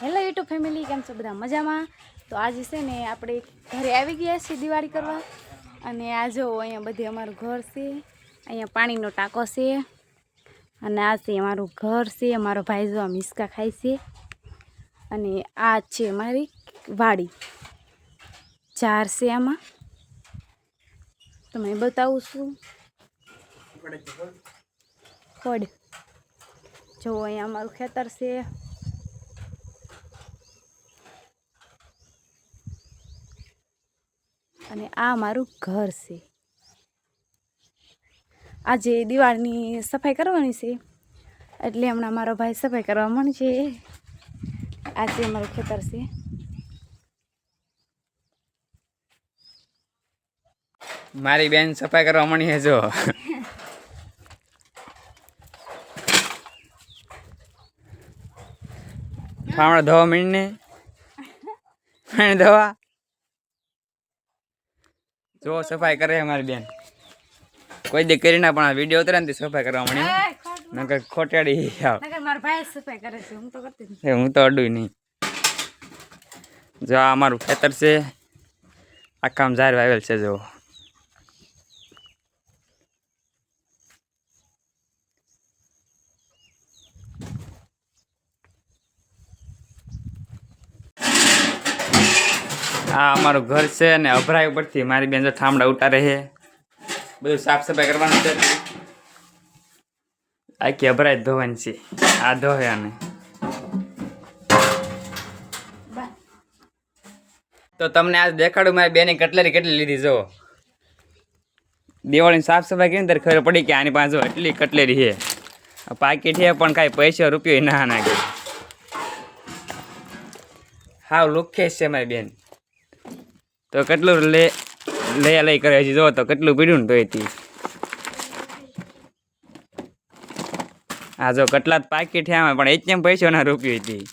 Hello YouTube family કેમ છો બધા મજામાં? તો આજે છે ને આપણે ઘરે આવી ગયા છીએ દિવાળી કરવા. અને આ જો અહીંયા બધી અમારું ઘર છે અહીંયા પાણીનો ટાંકો છે અને આ છે અમારું ઘર છે અમારો ભાઈ જો આ મિસકા ખાય છે. અને આ છે મારી વાડી. ચાર છે આમાં. તમે બતાવું છું. ખોડ જો અહીંયા અમારું ખેતર છે. અને આ મારું ઘર છે. આજે દિવાળીની સફાઈ કરવાની છે. એટલે હમણાં મારો ભાઈ સફાઈ કરવા મળશે આજે અમારું ખેતર છે. મારી બેન સફાઈ કરવા મળી છે, જો. ફામડા ધોવા મીણને મીણ ધોવા? જો સફાઈ કરે અમારી મારી બેન. કોઈ દે કરીને પણ આ વીડિયો ઉતરે ને સફાઈ કરવા મળી. નકર ખોટાડી આવ. નકર મારા ભાઈ સફાઈ કરે છે હું તો કરતી નથી. હું તો અડું નહીં. જો આ અમારું ખેતર છે. આ કામ જાહેર વાવેલ છે જો આ અમારું ઘર છે અને અભરાય ઉપરથી મારી બેન જો ઠામડા ઉતારે છે બધું સાફ સફાઈ કરવાનું છે. આખી અભરાય ધોવાની છે. આ ધોવે તો તમને આજ દેખાડું મારી બેની કટલેરી કેટલી લીધી, જો. દિવાળીની સાફ સફાઈ કરીને ત્યારે ખબર પડી કે આની પાસે એટલી કટલેરી છે. પાકી છે, પણ કાંઈ પૈસા રૂપિયો ના નાખે. હાવ લુખે છે મારી બેન. તો કેટલું લે લઈ લઈ કરે હજી જો તો કેટલું પીડ્યું ને તો. એથી હા જો કેટલા પાકીટ આમાં પણ એચએમ પૈસો ના રૂપિયો હતી.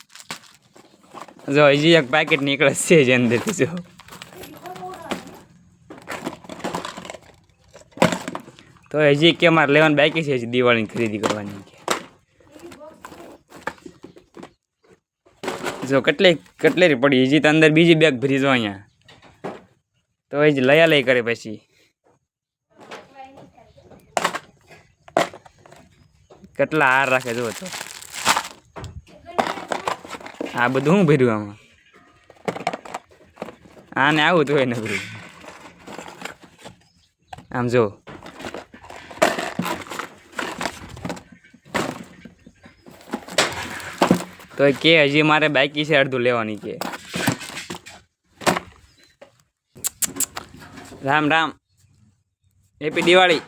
જો હજી એક પાકીટ નીકળે છે જ અંદરથી, જો. તો હજી કે મારે લેવાનું બાકી છે હજી દિવાળીની ખરીદી કરવાની કે. જો કેટલી કેટલી પડી? હજી તો અંદર બીજી બેગ ભરી જો અહીંયા. તો એ જ લયા લઈ કરે પછી. કેટલા હાર રાખે જો તો. આ બધું શું ભર્યું આમાં? આને આવું તો એને ભર્યું આમ જો તો કે હજી મારે બાકી છે અડધું લેવાની કે. રામ રામ. હેપી દિવાળી.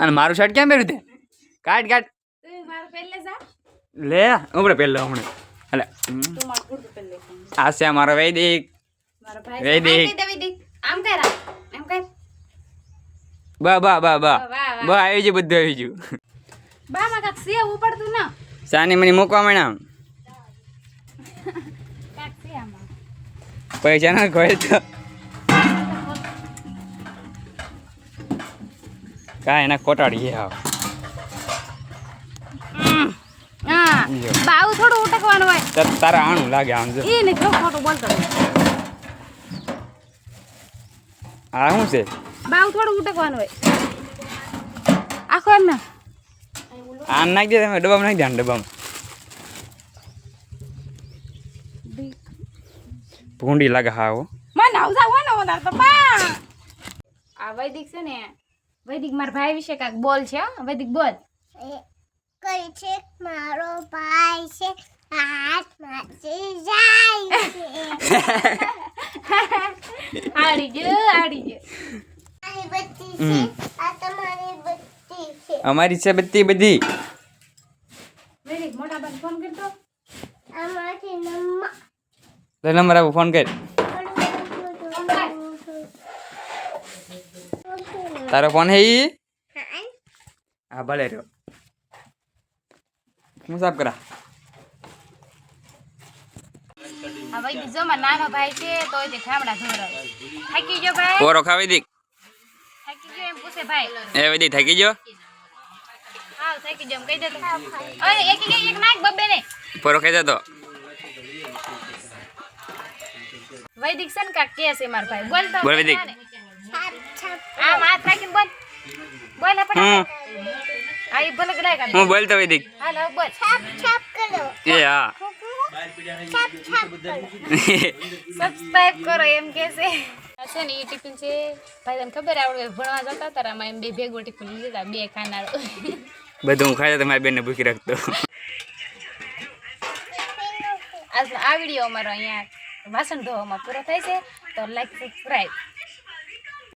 અને મારું શર્ટ ક્યાં પહેર્યું તે? મારું પહેલે લે ઉભરે પહેલો હમણાં. પહેલે આ છે અમારો વૈદિક. મારો વૈદિક. આમ કર વૈદિક. આમ કર. બા બા બા બા. બા આવી ગયું બધું આવી ગયું બા માં કાક સેવ ઉપડતું ના. સાની મને મૂકવા માંડ્યા કાક છે આમાં પૈસા ના કોઈ તો કાંઈ એના ખોટાડી આવ હા લ્યો. બાવ થોડું ઉટકવાનું હોય તાર- તારા આણું લાગે આમ જો એ ને જો ખોટું બોલતો આ શું છે બાવ થોડું ઉટકવાનું હોય આખો એમ ના આમ નાખી દે તમે ડબ્બામાં નાખી દે આને ડબ્બામાં ભૂંડી લાગે હા હો મને આવજા હોય ને વધારે તો પા. આ વૈદિક છે ને વૈદિક મારા ભાઈ વિશે કાક બોલ છે હો. વૈદિક બોલ. કઈ છે? મારો ભાઈ છે. હાથમાંથી જાય છે. આડી ગયો આડી બત્તી છે. આ તમારી બત્તી છે. અમારી છે બધી બધી વૈદિક મોટા ભાઈ ફોન કરતો આમાંથી નમ્મા લે નંબર આપો ફોન કર. તારો ફોન હે ઈ? હા ભલે રહ્યો. હું સાફ કરા? આ વૈદિક જો નાનો ભાઈ છે તો તે ઠામડા ધોરાય થાકી ગયો ભાઈ? ઓરો ખાવી દી. થાકી ગયો એમ પૂછે ભાઈ. એ વધી થાકી ગયો? હા થાકી જાવ કહી દેતો. અરે એક એક એક નાખ બબ્બે ને. પરો ખાઈ જતો. વૈદિક છે ને કાક કે છે માર ભાઈ. બોલ તો બોલ વૈદિક. આ હાથ રાખીને બોલ. બોલ આપણે આ ઈ ભલે ગડાય કાઢ હું બોલતો વૈદિક. હાલ હવે બોલ. છાપ છાપ કરો. એ હા. છાપ છાપ કરો. સબસ્ક્રાઇબ કરો એમ કે છે. છે ને એ ટિફિન છે. ભાઈ તને ખબર આવડે ભણવા જતા તારા માં એમ બે ભેગો ટિફિન લીધા બે ખાનારો. બધું હું જતો મારી બેનને ભૂખી રાખતો. આ વીડિયો અમારો અહીંયા વાસણ ધોવામાં પૂરો થાય છે. તો લાઈક સબસ્ક્રાઇબ